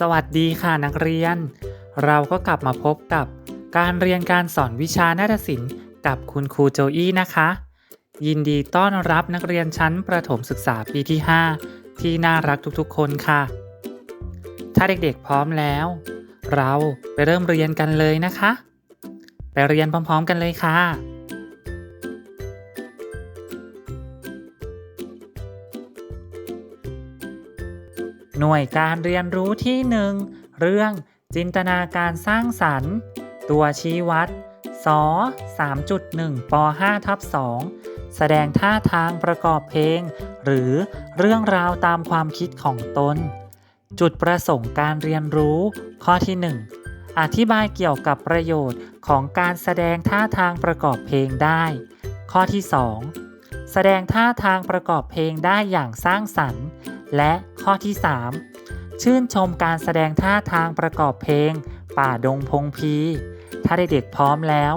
สวัสดีค่ะนักเรียน เราก็กลับมาพบกับการเรียนการสอนวิชานาฏศิลป์กับคุณครูโจอี้นะคะ ยินดีต้อนรับนักเรียนชั้นประถมศึกษาปีที่ 5 ที่น่ารักทุกๆ คนค่ะ ถ้าเด็กๆพร้อมแล้ว เราไปเริ่มเรียนกันเลยนะคะ ไปเรียนพร้อมๆกันเลยค่ะ หน่วยการเรียนรู้ที่ 1 เรื่องจินตนาการสร้างสรรค์ ตัวชี้วัดส3.1ป5ทับ2แสดงท่าทางประกอบเพลง หรือเรื่องราวตามความคิดของตน จุดประสงค์การเรียนรู้ ข้อที่ 1 อธิบายเกี่ยวกับประโยชน์ของการแสดงท่าทางประกอบเพลงได้ ข้อที่ 2 แสดงท่าทางประกอบเพลงได้อย่างสร้างสรรค์ และ ข้อที่ 3 ชื่นชมการแสดงท่าทางประกอบเพลง ป่าดงพงพี ถ้าเด็กๆพร้อมแล้ว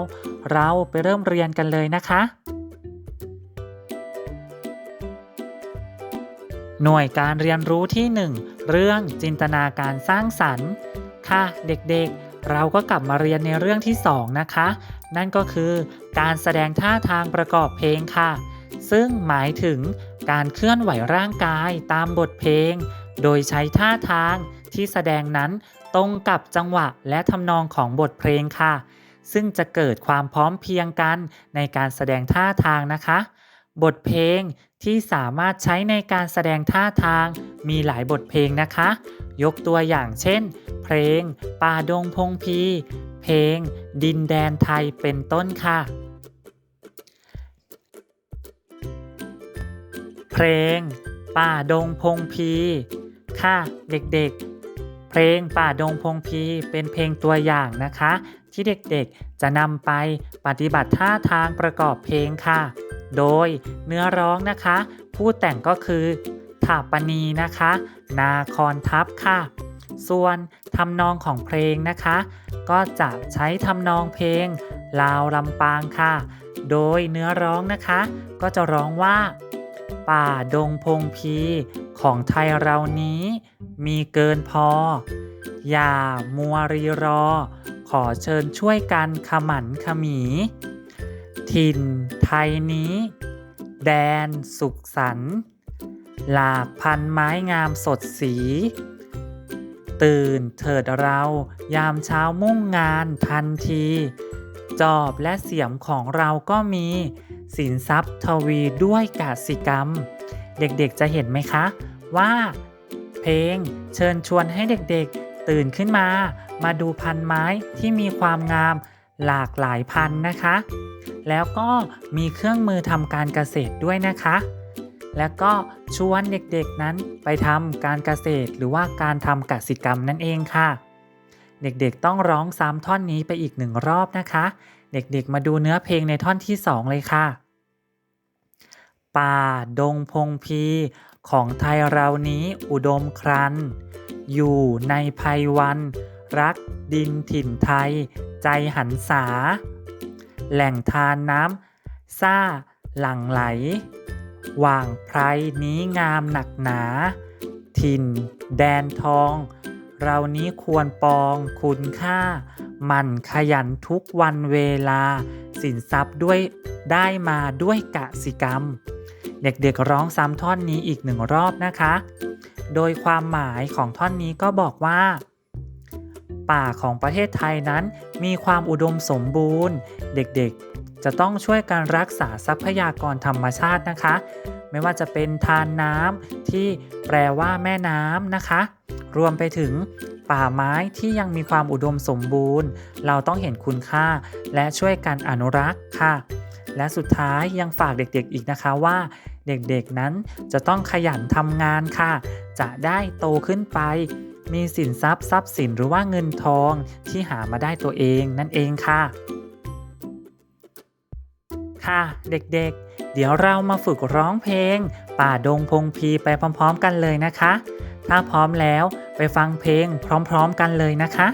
เราไปเริ่มเรียนกันเลยนะคะ หน่วยการเรียนรู้ที่ 1 เรื่องจินตนาการสร้างสรรค์ ค่ะ เด็กๆเราก็กลับมาเรียนในเรื่องที่ 2 นะคะ นั่นก็คือการแสดงท่าทางประกอบเพลงค่ะ ซึ่งหมายถึง การเคลื่อนไหวร่างกายตามบทเพลง โดยใช้ท่าทางที่แสดงนั้นตรงกับจังหวะและทำนองของบทเพลงค่ะ ซึ่งจะเกิดความพร้อมเพียงกันในการแสดงท่าทางนะคะ บทเพลงที่สามารถใช้ในการแสดงท่าทาง มีหลายบทเพลงนะคะ ยกตัวอย่างเช่น เพลงป่าดงพงพี เพลง ดินแดนไทยเป็นต้นค่ะ เพลง ป่าดงพงพี ค่ะเด็กๆ เพลงป่าดงพงพีเป็นเพลงตัวอย่างนะคะ ที่เด็กๆจะนำไปปฏิบัติท่าทางประกอบเพลงค่ะ โดยเนื้อร้องนะคะ ผู้แต่งก็คือถาปณีนะคะ นาคอนทัพค่ะ ส่วนทำนองของเพลงนะคะ ก็จะใช้ทำนองเพลง ลาวลำปางค่ะ โดยเนื้อร้องนะคะ ก็จะร้องว่า ป่าดงพงพีของไทยเรานี้ มีเกินพอ อย่ามัวรีรอ ขอเชิญช่วยกันขมันขมี ถิ่นไทยนี้ แดนสุขสันหลากพันไม้งามสดสี ตื่นเถิดเรายามเช้ามุ่งงานทันที จอบและเสียมของเราก็มี สินทรัพย์ทวีด้วยกสิกรรม เด็กๆจะเห็นไหมคะ ว่า เพลงเชิญชวนให้เด็กๆตื่นขึ้นมา มาดูพันไม้ที่มีความงามหลากหลายพันนะคะ แล้วก็มีเครื่องมือทำการเกษตรด้วยนะคะ แล้วก็ชวนเด็กๆนั้นไปทำการเกษตรหรือว่าการทำกสิกรรมนั่นเองค่ะ เด็กๆต้องร้องซ้ำท่อนนี้ไปอีกหนึ่งรอบนะคะ เด็กๆมาดูเนื้อเพลงในท่อนที่สองเลยค่ะ ป่า ดงพงพี ของไทยเรานี้อุดมครัน อยู่ในภัยวัน รักดินถิ่นไทย ใจหันษา แหล่งทานน้ำซ่าหลั่งไหลว่างไพรนี้งามหนักหนา ถิ่น แดนทอง เรานี้ควรปองคุณค่า มันขยันทุกวันเวลา สินทรัพย์ด้วยได้มาด้วยกสิกรรม เด็กๆร้องซ้ำท่อนนี้อีกหนึ่งรอบนะคะ โดยความหมายของท่อนนี้ก็บอกว่า ป่าของประเทศไทยนั้น มีความอุดมสมบูรณ์ เด็กๆ จะต้องช่วยกันรักษาทรัพยากรธรรมชาตินะคะ ไม่ว่าจะเป็นทานน้ำที่แปลว่าแม่น้ำนะคะ รวมไปถึงป่าไม้ที่ยังมีความอุดมสมบูรณ์ เราต้องเห็นคุณค่าและช่วยกันอนุรักษ์ค่ะ และสุดท้ายยังฝากเด็กๆอีกนะคะว่า เด็กๆนั้นจะต้องขยันทำงานค่ะ จะได้โตขึ้นไป มีสินทรัพย์ทรัพย์สินหรือว่าเงินทองที่หามาได้ตัวเองนั่นเองค่ะ ค่ะ เด็กๆ เดี๋ยวเรามาฝึกร้องเพลง ป่าดงพงพีไปพร้อม ๆ กันเลยนะคะ ถ้าพร้อมแล้วไปฟังเพลงพร้อม ๆ กันเลยนะคะ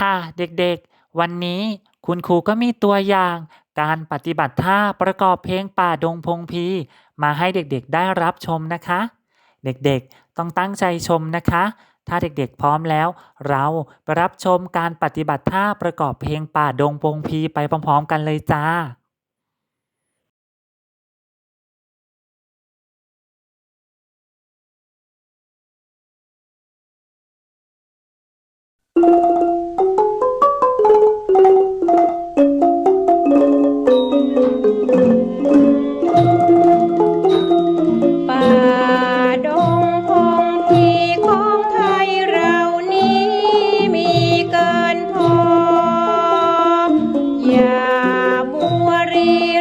ค่ะเด็กๆ วันนี้คุณครูก็มีตัวอย่างการปฏิบัติท่าประกอบเพลงป่าดงพงพี มาให้เด็กๆได้รับชมนะคะ เด็กๆต้องตั้งใจชมนะคะ ถ้าเด็กๆพร้อมแล้ว เราไปรับชมการปฏิบัติท่าประกอบเพลงป่าดงพงพีไปพร้อมๆ กันเลยจ้าう。Rio.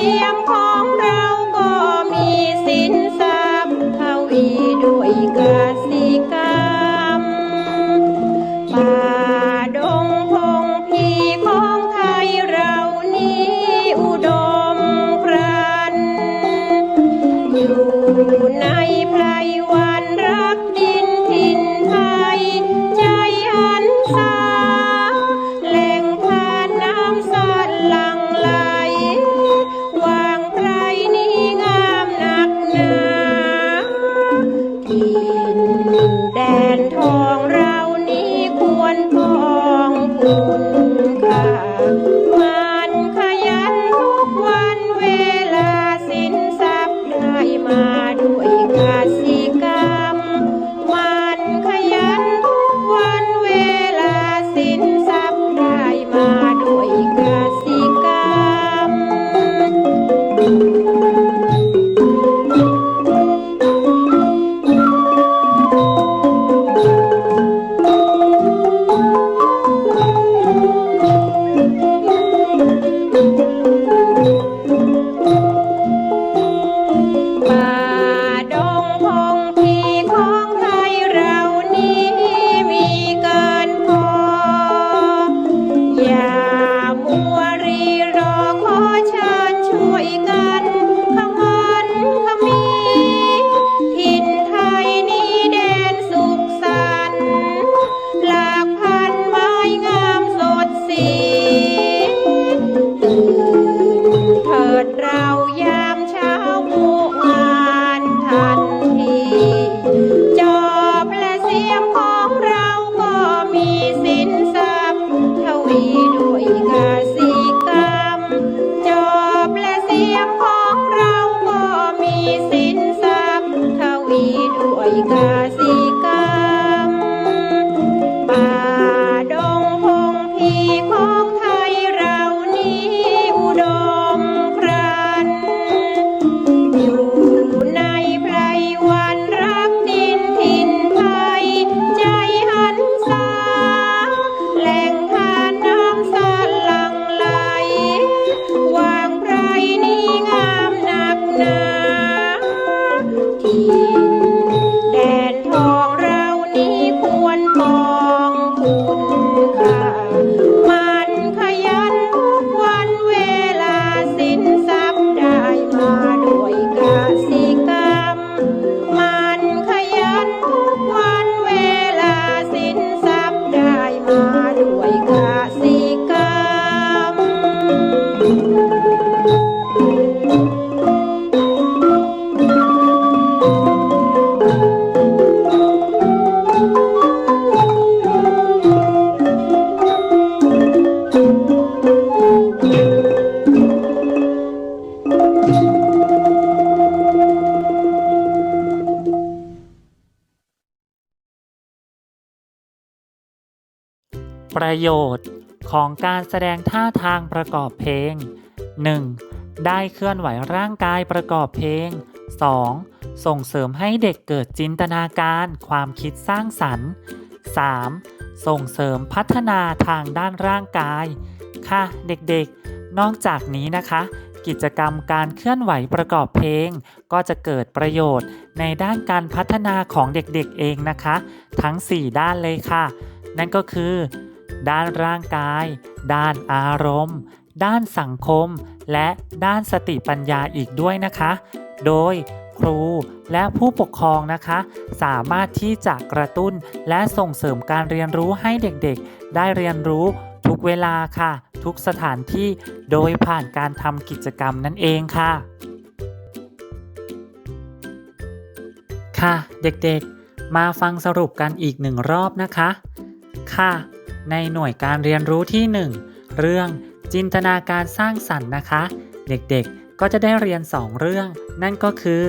Em ประโยชน์ของการแสดงท่าทางประกอบเพลง 1. ได้เคลื่อนไหวร่างกายประกอบเพลง 2. ส่งเสริมให้เด็กเกิดจินตนาการความคิดสร้างสรรค์ 3. ส่งเสริมพัฒนาทางด้านร่างกาย ค่ะ เด็กๆ นอกจากนี้นะคะ กิจกรรมการเคลื่อนไหวประกอบเพลง ก็จะเกิดประโยชน์ในด้านการพัฒนาของเด็กๆเองนะคะ ทั้ง 4 ด้านเลยค่ะ นั่นก็คือ ด้านร่างกาย ด้านอารมณ์ ด้านสังคม และด้านสติปัญญาอีกด้วยนะคะ โดยครูและผู้ปกครองนะคะ สามารถที่จะกระตุ้นและส่งเสริมการเรียนรู้ให้เด็กๆ ได้เรียนรู้ทุกเวลาค่ะ ทุกสถานที่โดยผ่านการทำกิจกรรมนั่นเองค่ะ ค่ะเด็กๆ มาฟังสรุปกันอีกหนึ่งรอบนะคะ ค่ะ ในหน่วยการเรียนรู้ที่ 1 เรื่องจินตนาการสร้างสรรค์นะคะ เด็กๆก็จะได้เรียน 2 เรื่อง นั่นก็คือ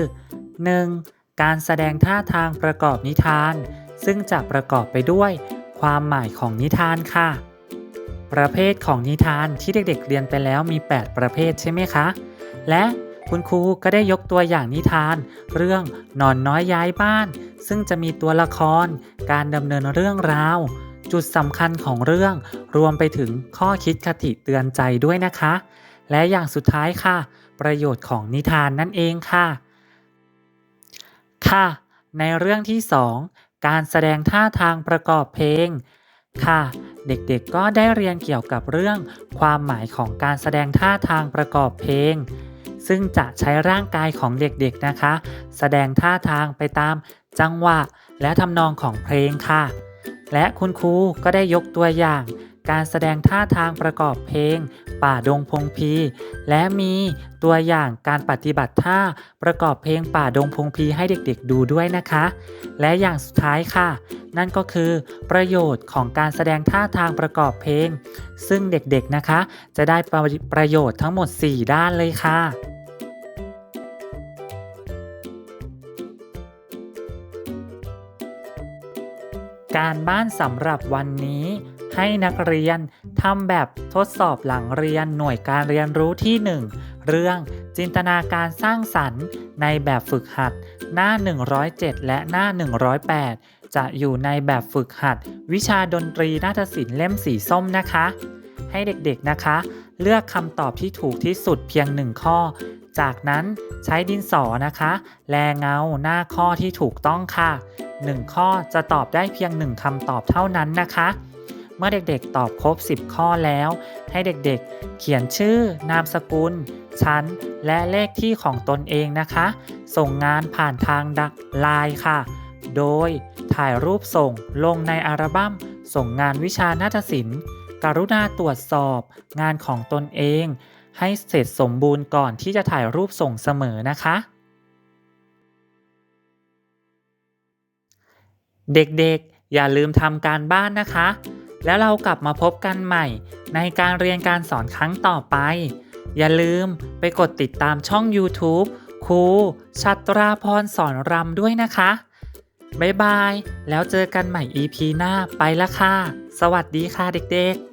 1. การแสดงท่าทางประกอบนิทาน ซึ่งจะประกอบไปด้วยความหมายของนิทานค่ะ ประเภทของนิทานที่เด็กๆเรียนไปแล้วมี 8 ประเภทใช่ไหมคะ และคุณครูก็ได้ยกตัวอย่างนิทาน เรื่องนอนน้อยย้ายบ้าน ซึ่งจะมีตัวละคร การดำเนินเรื่องราว จุดสำคัญของเรื่อง รวมไปถึงข้อคิดคติเตือนใจด้วยนะคะ และอย่างสุดท้ายค่ะ ประโยชน์ของนิทานนั่นเองค่ะ ค่ะ ในเรื่องที่ 2 การแสดงท่าทางประกอบเพลง ค่ะ เด็กๆก็ได้เรียนเกี่ยวกับเรื่อง ความหมายของการแสดงท่าทางประกอบเพลงซึ่งจะใช้ร่างกายของเด็กๆนะคะ แสดงท่าทางไปตามจังหวะ และทำนองของเพลงค่ะ และคุณครูก็ได้ยกตัวอย่าง การแสดงท่าทางประกอบเพลง ป่าดงพงพี และมีตัวอย่างการปฏิบัติท่าประกอบเพลงป่าดงพงพีให้เด็กๆดูด้วยนะคะ และอย่างสุดท้ายค่ะ นั่นก็คือประโยชน์ของการแสดงท่าทางประกอบเพลง ซึ่งเด็กๆนะคะ จะได้ประโยชน์ทั้งหมด 4 ด้านเลยค่ะ การบ้านสำหรับวันนี้ ให้นักเรียนทำแบบทดสอบหลังเรียนหน่วยการเรียนรู้ที่ 1 เรื่องจินตนาการสร้างสรรค์ ในแบบฝึกหัด หน้า 107 และหน้า 108 จะอยู่ในแบบฝึกหัด วิชาดนตรีนาฏศิลป์เล่มสีส้มนะคะ ให้เด็กๆนะคะ เลือกคำตอบที่ถูกที่สุดเพียงหนึ่งข้อ จากนั้นใช้ดินสอนะคะ แลเงาหน้าข้อที่ถูกต้องค่ะ 1 ข้อจะตอบได้เพียง 1คำตอบเท่านั้นนะคะ เมื่อเด็กๆตอบครบ 10 ข้อแล้ว ให้เด็กๆ เขียนชื่อนามสกุล ชั้น และเลขที่ของตนเองนะคะ ส่งงานผ่านทางดักไลน์ค่ะ โดยถ่ายรูปส่งลงในอัลบั้ม ส่งงานวิชานาฏศิลป์ กรุณาตรวจสอบงานของตนเอง ให้เสร็จสมบูรณ์ก่อนที่จะถ่ายรูปส่งเสมอนะคะ เด็กๆ อย่าลืมทำการบ้านนะคะ แล้วเรากลับมาพบกันใหม่ ในการเรียนการสอนครั้งต่อไป อย่าลืมไปกดติดตามช่อง YouTube ครูชัตราพรสอนรำด้วยนะคะ บ๊ายบาย แล้วเจอกันใหม่ EP หน้าไปละค่ะ สวัสดีค่ะเด็กๆ